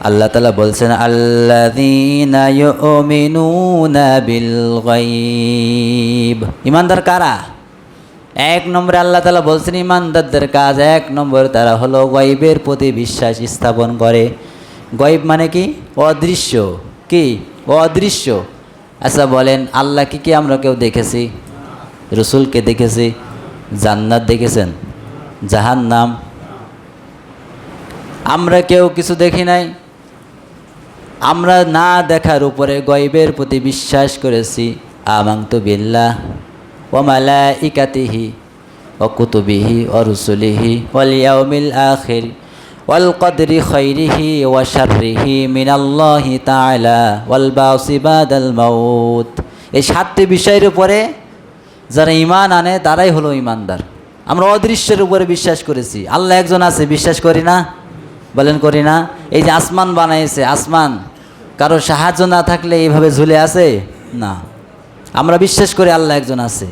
আল্লাহ তালা বলছেন গায়ব ইমানদার কারা? এক নম্বরে আল্লাহ তালা বলছেন, ইমানদারদের কাজ এক নম্বর তারা হলো গয়েবের প্রতি বিশ্বাস স্থাপন করে। গয়েব মানে কি? অদৃশ্য। কি? অদৃশ্য। আচ্ছা বলেন আল্লাহ কি কি আমরা কেউ দেখেছি? রসুলকে দেখেছি? জান্নাত দেখেছেন? জাহান নাম আমরা কেউ কিছু দেখি নাই? আমরা না দেখার উপরে গয়বের প্রতি বিশ্বাস করেছি। আমাংতু বিল্লাহ ও মালা ইকাতিহি ও কুতুবিহি ও রুসুলিহি ওয়াল ইয়াউমিল আখির ওয়াল কদরি খৈরিহি ওয়া শাররিহি মিনাল্লাহি তাআলা ওয়াল বাউসি বাদাল মাউত। এই সাতটি বিষয়ের উপরে যারা ইমান আনে, তারাই হলো ইমানদার আমরা অদৃশ্যের উপরে বিশ্বাস করেছি। আল্লাহ একজন আছে, বিশ্বাস করি না? বলেন করি না। এই যে আসমান বানাইছে, আসমান। কারও সাহায্য না থাকলে এইভাবে ঝুলে আছে? না। আমরা বিশ্বাস করি আল্লাহ একজন আছে।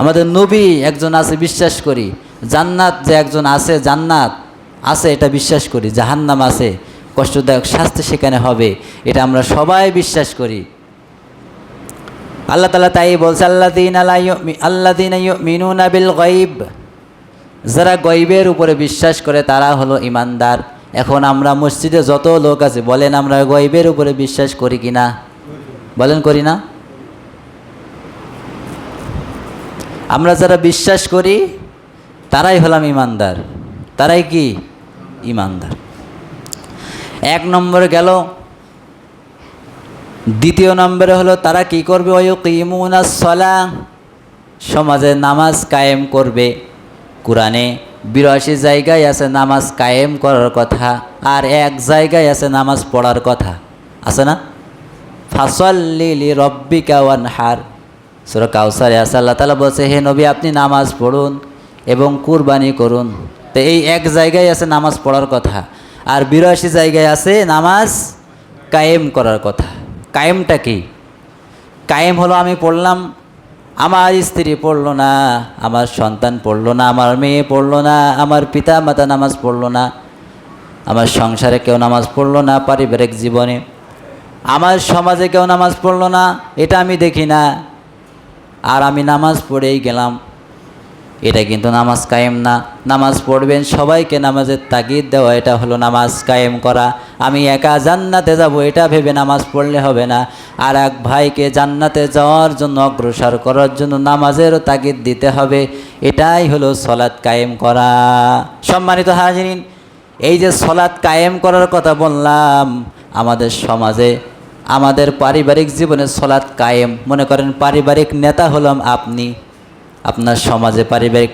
আমাদের নবী একজন আছে, বিশ্বাস করি। জান্নাত যে একজন আছে, জান্নাত আছে, এটা বিশ্বাস করি। জাহান্নাম আছে, কষ্টদায়ক শাস্তি সেখানে হবে, এটা আমরা সবাই বিশ্বাস করি। আল্লাহ তালা তাই বলছে আল্লাহ দিন আল্লাহ দিন মিনুনা বিল গইব যারা গইবের উপরে বিশ্বাস করে, তারা হলো ইমানদার। এখন আমরা মসজিদে যত লোক আছে, বলেন আমরা গইবের উপরে বিশ্বাস করি কি না? বলেন করি না? আমরা যারা বিশ্বাস করি, তারাই হলাম ইমানদার। তারাই কি? ইমানদার। এক নম্বর গেল, দ্বিতীয় নম্বরে হলো, তারা কি করবে? ওই কিমুনা সলা সমাজে নামাজ কায়েম করবে কোরআনে। বিরাশি জায়গায় আছে নামাজ কায়েম করার কথা আর এক জায়গায় আছে নামাজ পড়ার কথা। আছে না? ফাসল্লি রব্বিকা ওয়ান হার সুর কাউসারে আছে, আল্লাহ তালা বলছে, হে নবী, আপনি নামাজ পড়ুন এবং কুরবানি করুন। তো এই এক জায়গায় আছে নামাজ পড়ার কথা আর বিরাশি জায়গায় আছে নামাজ কায়েম করার কথা। কায়েমটা কি? কায়েম হলো আমি পড়লাম আমার স্ত্রী পড়ল না, আমার সন্তান পড়ল না, আমার মেয়ে পড়ল না, আমার পিতা মাতা নামাজ পড়ল না, আমার সংসারে কেউ নামাজ পড়ল না, পারিবারিক জীবনে। আমার সমাজে কেউ নামাজ পড়ল না, এটা আমি দেখি না। আর আমি নামাজ পড়েই গেলাম। এটা কিন্তু নামাজ কায়েম না। নামাজ পড়বেন সবাইকে নামাজের তাগিদ দেওয়া, এটা হলো নামাজ কায়েম করা। আমি একা জান্নাতে যাব, এটা ভেবে নামাজ পড়লে হবে না। আর এক ভাইকে জান্নাতে যাওয়ার জন্য, অগ্রসর করার জন্য নামাজেরও তাগিদ দিতে হবে। এটাই হলো সলাৎ কায়েম করা। সম্মানিত হাজিরিন, এই যে সলাৎ কায়েম করার কথা বললাম, আমাদের সমাজে, আমাদের পারিবারিক জীবনে সলাৎ কায়েম। মনে করেন, পারিবারিক নেতা হলাম আপনি। আপনার সমাজে পারিবারিক,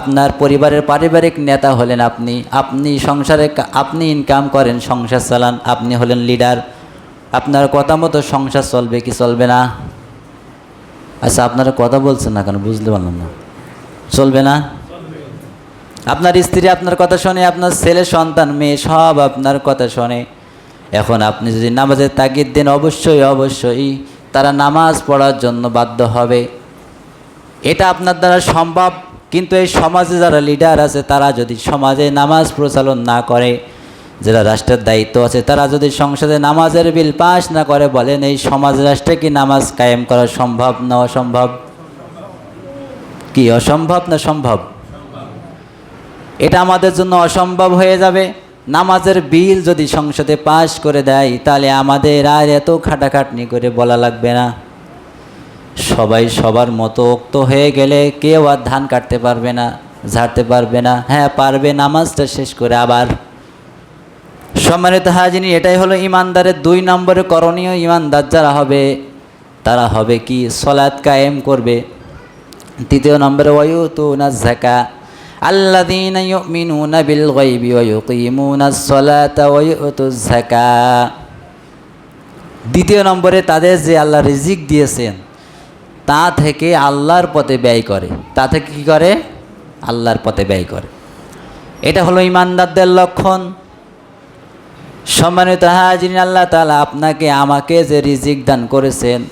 আপনার পরিবারের পারিবারিক নেতা হলেন আপনি আপনি সংসারে আপনি ইনকাম করেন, সংসার চালান, আপনি হলেন লিডার আপনার কথা মতো সংসার চলবে কি চলবে না? আচ্ছা আপনারা কথা বলছেন না কেন? বুঝতে পারলাম না। চলবে না? আপনার স্ত্রী আপনার কথা শোনে, আপনার ছেলে, সন্তান, মেয়ে সব আপনার কথা শোনে। এখন আপনি যদি নামাজের তাগিদ দেন, অবশ্যই অবশ্যই তারা নামাজ পড়ার জন্য বাধ্য হবে। এটা আপনার দ্বারা সম্ভব, কিন্তু এই সমাজে যারা লিডার আছে, তারা যদি সমাজে নামাজ প্রচলন না করে, যারা রাষ্ট্রের দায়িত্ব আছে, তারা যদি সংসদে নামাজের বিল পাশ না করে বলেন, এই সমাজ রাষ্ট্রে কি নামাজ কায়েম করা সম্ভব না অসম্ভব? কি, অসম্ভব না সম্ভব? এটা আমাদের জন্য অসম্ভব হয়ে যাবে। নামাজের বিল যদি সংসদে পাশ করে দেয়, তাহলে আমাদের আর এত খাটাখাটনি করে বলা লাগবে না। সবাই সবার মতো উক্ত হয়ে গেলে কেউ আর ধান কাটতে পারবে না, ঝাড়তে পারবে না হ্যাঁ পারবে, নামাজটা শেষ করে আবার। সম্মানিত হাজিনি এটাই হলো ইমানদারের দুই নম্বরে করণীয় ইমানদার যারা হবে, তারা হবে কি? সলাৎ কায়েম করবে। তৃতীয় নম্বরে ওয়ুতুনা যাকা আল্লাযীনা ইউমিনুনা বিল গায়বি ওয়া ইউকিমুনাস সালাতা ওয়া ইউতুজ যাকা দ্বিতীয় নম্বরে তাদের যে আল্লাহ রিজিক দিয়েছেন তা থেকে আল্লাহর পথে ব্যয় করে। তা থেকে কী করে? আল্লাহর পথে ব্যয় করে। এটা হলো ইমানদারদের লক্ষণ। সম্মানিত হাজিরিন, আল্লাহ তালা আপনাকে আমাকে যে রিজিক দান করেছেন,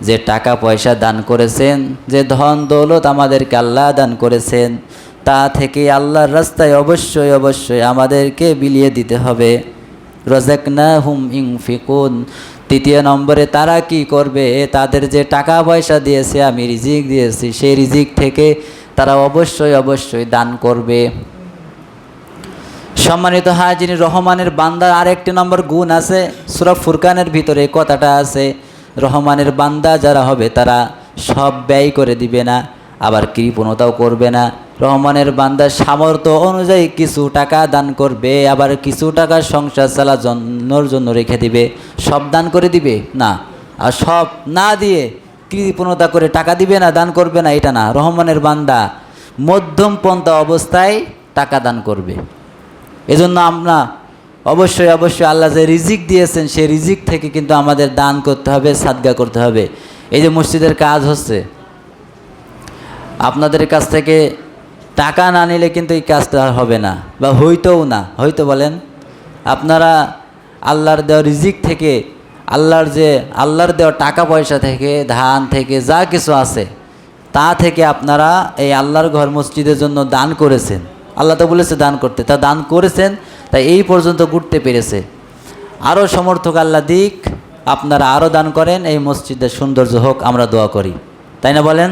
যে টাকা পয়সা দান করেছেন, যে ধন দৌলত আমাদেরকে আল্লাহ দান করেছেন, তা থেকে আল্লাহর রাস্তায় অবশ্যই অবশ্যই আমাদেরকে বিলিয়ে দিতে হবে। রজাকনা হুম ইংফিকুন। তৃতীয় নম্বরে তারা কি করবে? তাদের যে টাকা পয়সা দিয়েছে, আমি রিজিক দিয়েছি, সেই রিজিক থেকে তারা অবশ্যই অবশ্যই দান করবে। সম্মানিত হাজির রহমানের বান্দার আরেকটি নম্বর গুণ আছে, সুরা ফুরকানের ভিতরে কথাটা আছে, রহমানের বান্দা যারা হবে, তারা সব ব্যয় করে দিবে না, আবার কৃপণতাও করবে না। রহমানের বান্দার সামর্থ্য অনুযায়ী কিছু টাকা দান করবে, আবার কিছু টাকা সংসার চালা চালানোর জন্য রেখে দিবে। সব দান করে দিবে? না। আর সব না দিয়ে কৃপণতা করে টাকা দিবে না, দান করবে না, এটা না। রহমানের বান্দা মধ্যম পন্থা অবস্থায় টাকা দান করবে। এজন্য আমরা অবশ্যই অবশ্যই আল্লাহ যে রিজিক দিয়েছেন, সেই রিজিক থেকে কিন্তু আমাদের দান করতে হবে, সাদগা করতে হবে। এই যে মসজিদের কাজ হচ্ছে, আপনাদের কাছ থেকে টাকা না নিলে কিন্তু এই কাজটা হবে না, বা হইতেও না। হয়তো বলেন, আপনারা আল্লাহর দেওয়া রিজিক থেকে, আল্লাহর যে, আল্লাহর দেওয়া টাকা পয়সা থেকে, ধান থেকে যা কিছু আছে, তা থেকে আপনারা এই আল্লাহর ঘর মসজিদের জন্য দান করেছেন। আল্লাহ তো বলেছে দান করতে। তা দান করেছেন, তাই এই পর্যন্ত ঘুরতে পেরেছে। আরও সমর্থক আল্লাহ দিক, আপনারা আরও দান করেন, এই মসজিদের সৌন্দর্য হোক, আমরা দোয়া করি। তাই না বলেন?